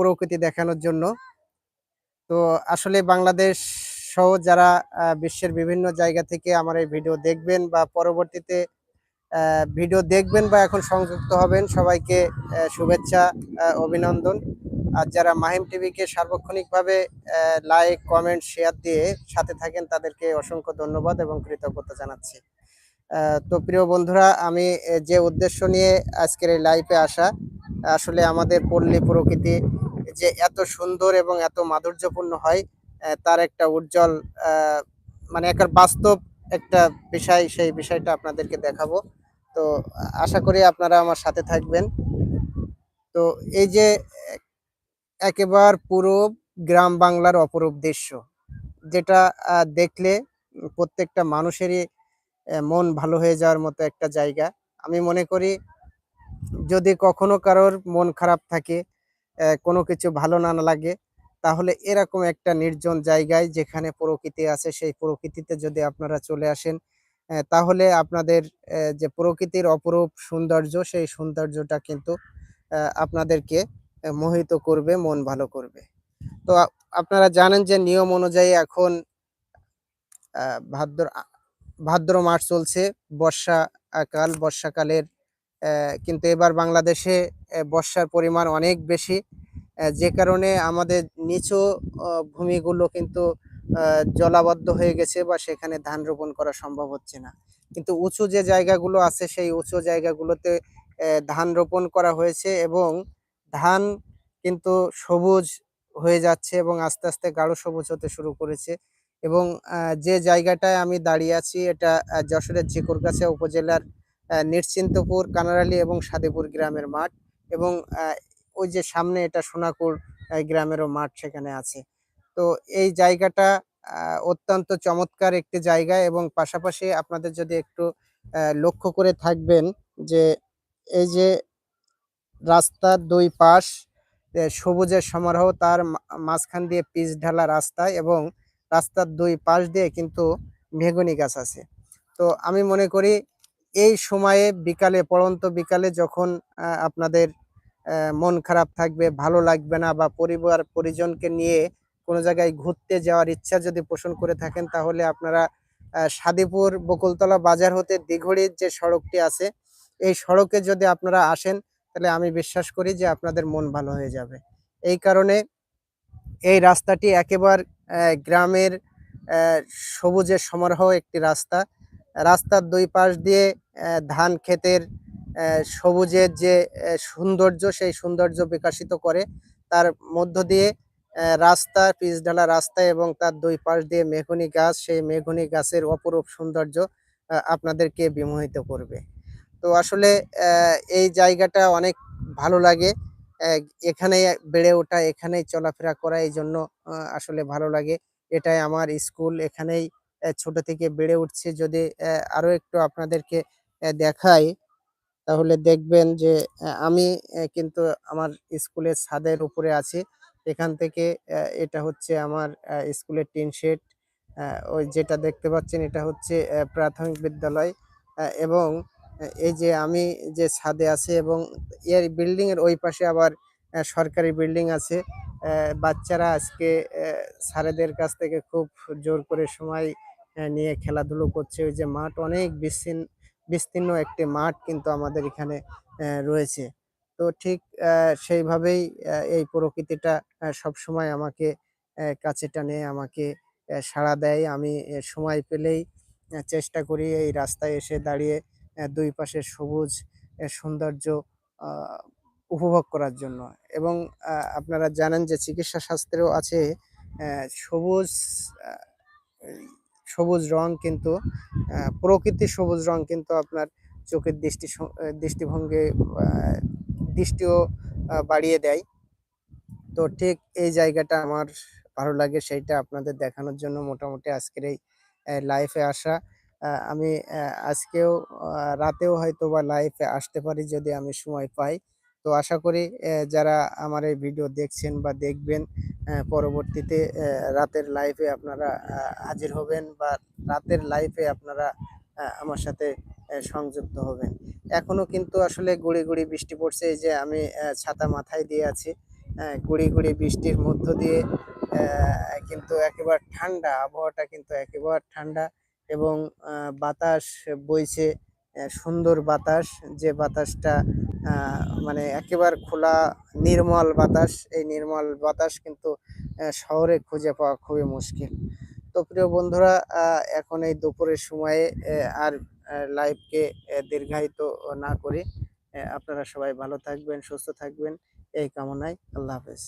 প্রকৃতি দেখানোর জন্য। তো আসলে বাংলাদেশ সহ যারা বিশ্বের বিভিন্ন জায়গা থেকে আমার এই ভিডিও দেখবেন বা পরবর্তীতে ভিডিও দেখবেন বা এখন সংযুক্ত হবেন, সবাইকে শুভেচ্ছা অভিনন্দন। আর যারা মাহিম টিভিকে সার্বক্ষণিকভাবে লাইক কমেন্ট শেয়ার দিয়ে সাথে থাকেন, তাদেরকে অসংখ্য ধন্যবাদ এবং কৃতজ্ঞতা জানাচ্ছি। তো প্রিয় বন্ধুরা, আমি যে উদ্দেশ্য নিয়ে আজকের এই লাইভে আসা, আসলে আমাদের পল্লী প্রকৃতি যে এত সুন্দর এবং এত মাধুর্যপূর্ণ হয় তার একটা উজ্জ্বল মানে একটা বাস্তব একটা বিষয়, সেই বিষয়টা আপনাদেরকে দেখাবো। তো আশা করি আপনারা আমার সাথে থাকবেন। তো এই যে একেবার পুরো গ্রাম বাংলার অপরূপ দৃশ্য, যেটা দেখলে প্রত্যেকটা মানুষেরই মন ভালো হয়ে যাওয়ার মতো একটা জায়গা। আমি মনে করি যদি কখনো কারোর মন খারাপ থাকে কোনো কিছু ভালো না লাগে, তাহলে এরকম একটা নির্জন জায়গায় যেখানে প্রকৃতি আছে, সেই প্রকৃতিতে যদি আপনারা চলে আসেন তাহলে আপনাদের যে প্রকৃতির অপরূপ সৌন্দর্য, সেই সৌন্দর্যটা কিন্তু আপনাদেরকে মোহিত করবে, মন ভালো করবে। তো আপনারা জানেন যে নিয়ম অনুযায়ী এখন ভাদ্র ভাদ্র মাস চলছে বর্ষাকাল বর্ষাকালের কিন্তু এবার বাংলাদেশে বর্ষার পরিমাণ অনেক বেশি। যে কারণে আমাদের নিচু ভূমিগুলো কিন্তু জলাবদ্ধ হয়ে গেছে বা সেখানে ধান রোপণ করা সম্ভব হচ্ছে না। কিন্তু উঁচু যে জায়গাগুলো আছে, সেই উঁচু জায়গাগুলোতে ধান রোপণ করা হয়েছে এবং ধান কিন্তু সবুজ হয়ে যাচ্ছে এবং আস্তে আস্তে গাঢ় সবুজ হতে শুরু করেছে এবং যে জায়গাটায় আমি দাঁড়িয়ে আছি, এটা যশোরের চিকুরগাছা উপজেলার নিশ্চিন্তপুর কানারালি এবং সাদেপুর গ্রামের মাঠ এবং ওই যে সামনে এটা সোনাকুর গ্রামেরও মাঠ সেখানে আছে। তো এই জায়গাটা অত্যন্ত চমৎকার একটি জায়গা এবং পাশাপাশি আপনাদের যদি একটু লক্ষ্য করে থাকবেন যে এই যে রাস্তার দুই পাশ সবুজের সমারোহ, তার মাঝখান দিয়ে পিচ ঢালা রাস্তা এবং রাস্তার দুই পাশ দিয়ে কিন্তু মেহগনি গাছ আছে। তো আমি মনে করি এই সময়ে বিকালে, পড়ন্ত বিকালে যখন আপনাদের মন খারাপ থাকবে, ভালো লাগবে না বা পরিবার, পরিজনকে নিয়ে কোনো জায়গায় ঘুরতে যাওয়ার ইচ্ছা যদি পোষণ করে থাকেন, তাহলে আপনারা সাদিপুর বকুলতলা বাজার হতে দিঘড়ির যে সড়কটি আছে, এই সড়কে যদি আপনারা আসেন, তাহলে আমি বিশ্বাস করি যে আপনাদের মন ভালো হয়ে যাবে। এই কারণে এই রাস্তাটি একেবারে গ্রামের সবুজের সমারোহ একটি রাস্তা। রাস্তার দুই পাশ দিয়ে ধান ক্ষেতের সবুজের যে সৌন্দর্য, সেই সৌন্দর্য বিকাশিত করে, তার মধ্য দিয়ে রাস্তা পিচ ঢালা রাস্তা এবং তার দুই পাশ দিয়ে মেঘনি গাছ, সেই মেঘনি গাছের অপরূপ সৌন্দর্য আপনাদেরকে বিমোহিত করবে। তো আসলে এই জায়গাটা অনেক ভালো লাগে এখানে বেড়ে ওঠা, এখানেই চলাফেরা করা, এই জন্য আসলে ভালো লাগে। এটাই আমার স্কুল, এখানেই ছোট থেকে বেড়ে উঠছে। যদি আহ, আরও একটু আপনাদেরকে দেখাই তাহলে দেখবেন যে আমি কিন্তু আমার স্কুলের ছাদের উপরে আছি। এখান থেকে এটা হচ্ছে আমার স্কুলের টিন শেড। ওই যেটা দেখতে পাচ্ছেন এটা হচ্ছে প্রাথমিক বিদ্যালয়। এবং এই যে আমি যে ছাদে আছে এবং এর বিল্ডিং এর ওই পাশে আবার সরকারি বিল্ডিং আছে। বাচ্চারা আজকে স্যারেদের কাছ থেকে খুব জোর করে সময় নিয়ে খেলাধুলো করছে। ওই যে মাঠ অনেক বিচ্ছিন্ন বিস্তীর্ণ একটি মাঠ কিন্তু আমাদের এখানে রয়েছে। তো ঠিক সেইভাবেই এই প্রকৃতিটা সব সময় আমাকে কাছে টানে, আমাকে সাড়া দেয়। আমি সময় পেলেই চেষ্টা করি এই রাস্তায় এসে দাঁড়িয়ে দুই পাশে সবুজ সৌন্দর্য উপভোগ করার জন্য। এবং আপনারা জানেন যে চিকিৎসা শাস্ত্রেও আছে সবুজ সবুজ রং কিন্তু প্রকৃতির সবুজ রং কিন্তু আপনার চোখের দৃষ্টি দৃষ্টিভঙ্গি দৃষ্টিও বাড়িয়ে দেয়। তো ঠিক এই জায়গাটা আমার ভালো লাগে, সেইটা আপনাদের দেখানোর জন্য মোটামুটি আজকের এই লাইফে আসা। আমি আজকেও রাতেও হয়তো বা লাইফে আসতে পারি যদি আমি সময় পাই। তো আশা করি যারা আমার এই ভিডিও দেখছেন বা দেখবেন পরবর্তীতে রাতের লাইফে আপনারা হাজির হবেন বা রাতের লাইফে আপনারা আমার সাথে সংযুক্ত হবেন। এখনও কিন্তু আসলে গুড়ি গুড়ি বৃষ্টি পড়ছে, এই যে আমি ছাতা মাথায় দিয়ে আছি। গুড়ি গুড়ি বৃষ্টির মধ্য দিয়ে কিন্তু একেবারে ঠান্ডা, আবহাওয়াটা কিন্তু একেবারে ঠান্ডা এবং বাতাস বইছে। সুন্দর বাতাস, যে বাতাসটা মানে একেবারে খোলা, নির্মল বাতাস, এই নির্মল বাতাস কিন্তু শহরে খুঁজে পাওয়া খুবই মুশকিল। তো প্রিয় বন্ধুরা এখন এই দুপুরের সময়ে আর লাইভকে দীর্ঘায়িত না করে আপনারা সবাই ভালো থাকবেন, সুস্থ থাকবেন, এই কামনায় আল্লাহ হাফেজ।